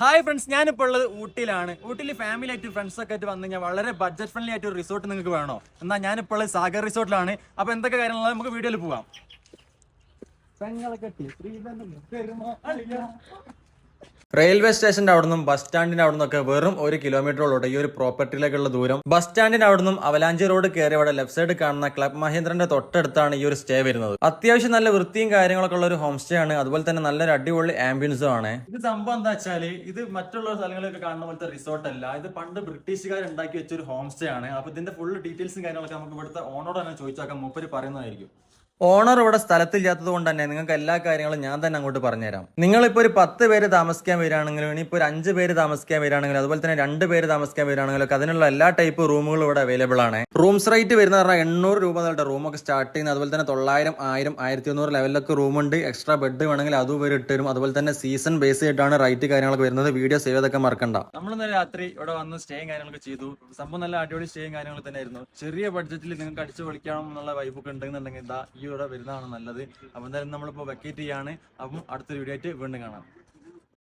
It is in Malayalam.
ഹായ് ഫ്രണ്ട്സ് ഞാനിപ്പോൾ ഉള്ളത് ഊട്ടിയിലാണ്. ഊട്ടിയിൽ ഫാമിലി ആയിട്ട് ഫ്രണ്ട്സ് ഒക്കെ ആയിട്ട് വന്നു കഴിഞ്ഞാൽ വളരെ ബഡ്ജറ്റ് ഫ്രണ്ട്ലി ആയിട്ട് ഒരു റിസോർട്ട് നിങ്ങൾക്ക് വേണോ? എന്നാൽ ഞാനിപ്പോൾ ഉള്ളത് സാഗർ റിസോർട്ടിലാണ്. അപ്പോൾ എന്തൊക്കെ കാര്യങ്ങളാണ് നമുക്ക് വീഡിയോയിൽ പോവാം. റെയിൽവേ സ്റ്റേഷന്റെ അവിടെ നിന്നും ബസ് സ്റ്റാൻഡിന്റെ അവിടെ നിന്നൊക്കെ വെറും ഒരു കിലോമീറ്ററോളോട്ട് ഈ ഒരു പ്രോപ്പർട്ടിയിലേക്കുള്ള ദൂരം. ബസ് സ്റ്റാൻഡിന്റെ അവിടെ നിന്നും അവലാഞ്ചി റോഡ് കയറി അവിടെ ലെഫ്റ്റ് സൈഡ് കാണുന്ന ക്ലബ് മഹേന്ദ്രന്റെ തൊട്ടടുത്താണ് ഈ ഒരു സ്റ്റേ വരുന്നത്. അത്യാവശ്യം നല്ല വൃത്തിയും കാര്യങ്ങളൊക്കെ ഉള്ള ഒരു ഹോം സ്റ്റേ ആണ്. അതുപോലെ തന്നെ നല്ലൊരു അടിപൊളി ആംബിയൻസും ആണ്. ഇത് സംഭവം എന്താ വെച്ചാൽ ഇത് മറ്റുള്ള സ്ഥലങ്ങളിലൊക്കെ കാണുന്ന പോലത്തെ റിസോർട്ട് അല്ല. ഇത് പണ്ട് ബ്രിട്ടീഷുകാർ ഉണ്ടാക്കി വെച്ച ഒരു ഹോം സ്റ്റേ ആണ്. അപ്പൊ ഇതിന്റെ ഫുൾ ഡീറ്റെയിൽസും കാര്യങ്ങളൊക്കെ നമുക്ക് ഇവിടുത്തെ ഓണോട് തന്നെ ചോദിച്ചാൽ മൂപ്പര് പറയുന്നതായിരിക്കും. ഓണർ ഇവിടെ സ്ഥലത്തില്ലാത്തത് കൊണ്ട് തന്നെ നിങ്ങൾക്ക് എല്ലാ കാര്യങ്ങളും ഞാൻ തന്നെ അങ്ങോട്ട് പറഞ്ഞുതരാം. നിങ്ങളിപ്പോൾ ഒരു പത്ത് പേര് താമസിക്കാൻ വരികയാണെങ്കിലും ഇനിയിപ്പോൾ ഒരു അഞ്ച് പേര് താമസിക്കാൻ വരികയാണെങ്കിലും അതുപോലെ തന്നെ രണ്ട് പേര് താമസിക്കാൻ വരികയാണെങ്കിലും അതിനുള്ള എല്ലാ ടൈപ്പ് റൂമുകളും ഇവിടെ അവൈലബിൾ ആണ്. റൂംസ് റേറ്റ് വരുന്ന പറഞ്ഞാൽ എണ്ണൂറ് രൂപ തൊട്ട് റൂമൊക്കെ സ്റ്റാർട്ട് ചെയ്യുന്നത് അതുപോലെ തന്നെ തൊള്ളായിരം ആയിരം ആയിരത്തി ഒന്നൂറ് ലെവലിലൊക്കെ റൂമുണ്ട് എക്സ്ട്രാ ബെഡ് വേണമെങ്കിൽ അതും വരെ അതുപോലെ തന്നെ സീസൺ ബേസ് ആയിട്ടാണ് റൈറ്റ് കാര്യങ്ങളൊക്കെ വരുന്നത്. വീഡിയോ സേവ് ചെയ്തൊക്കെ മറക്കണ്ട. നമ്മൾ ഇന്നലെ രാത്രി ഇവിടെ വന്ന് സ്റ്റേയും കാര്യങ്ങളൊക്കെ ചെയ്തു. സംഭവം നല്ല അടിപൊളി സ്റ്റേയും കാര്യങ്ങളൊക്കെ തന്നെ ആയിരുന്നു ചെറിയ ബഡ്ജറ്റിൽ നിങ്ങൾക്ക് അടിച്ചു പൊളിക്കണം എന്നുള്ള വൈബൊക്കെ ഉണ്ടെന്നുണ്ടെങ്കിൽ ഇതാ ഇവിടെ വരുന്നതാണ് നല്ലത്. അപ്പം എന്തായാലും നമ്മളിപ്പോൾ വെക്കേറ്റ് ചെയ്യാണ്. അപ്പം അടുത്തൊരു വീഡിയോ ആയിട്ട് വീണ്ടും കാണാം.